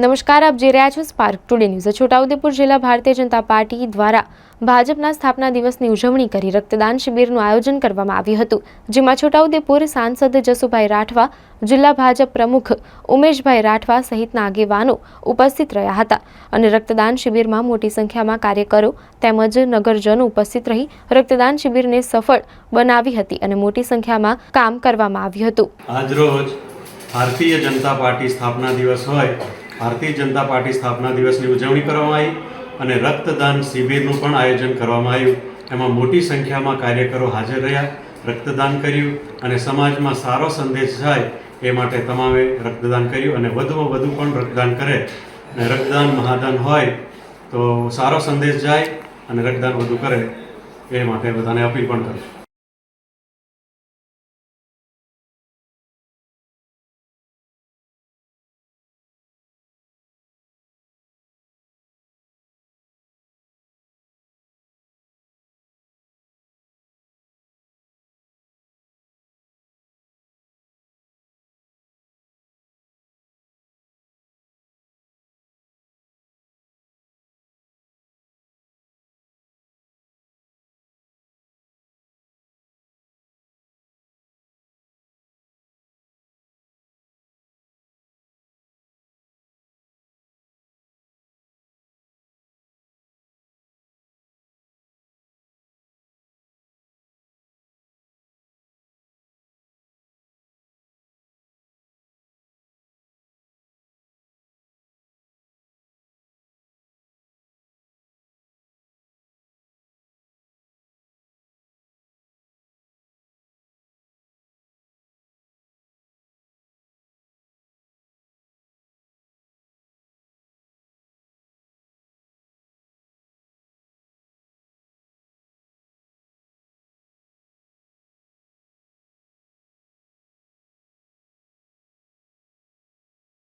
નમસ્કાર, આપ જોઈ રહ્યા છો સ્પાર્ક ટુડે ન્યૂઝ છોટાઉદેપુર જિલ્લા ભારતીય જનતા પાર્ટી દ્વારા ભાજપના સ્થાપના દિવસની ઉજવણી કરી રક્તદાન શિબિરનું આયોજન કરવામાં આવ્યું હતું, જેમાં છોટાઉદેપુર સાંસદ જસુભાઈ રાઠવા, જિલ્લા ભાજપ પ્રમુખ ઉમેશભાઈ રાઠવા સહિતના આગેવાનો ઉપસ્થિત રહ્યા હતા અને રક્તદાન શિબિરમાં મોટી સંખ્યામાં કાર્યકરો તેમજ નગરજનો ઉપસ્થિત રહી રક્તદાન શિબિરને સફળ બનાવી હતી અને મોટી સંખ્યામાં કામ કરવામાં આવ્યું હતું. આજરોજ ભારતીય જનતા પાર્ટી સ્થાપના દિવસ હોય ભારતીય જનતા પાર્ટી સ્થાપના દિવસની ઉજવણી કરવામાં આવી અને રક્તદાન શિબિરનું પણ આયોજન કરવામાં આવ્યું. એમાં મોટી સંખ્યામાં કાર્યકરો હાજર રહ્યા, રક્તદાન કર્યું અને સમાજમાં સારો સંદેશ જાય એ માટે તમામે રક્તદાન કર્યું અને વધુમાં વધુ પણ રક્તદાન કરે. અને રક્તદાન મહાદાન હોય તો સારો સંદેશ જાય અને રક્તદાન વધુ કરે એ માટે બધાને અપીલ પણ કરું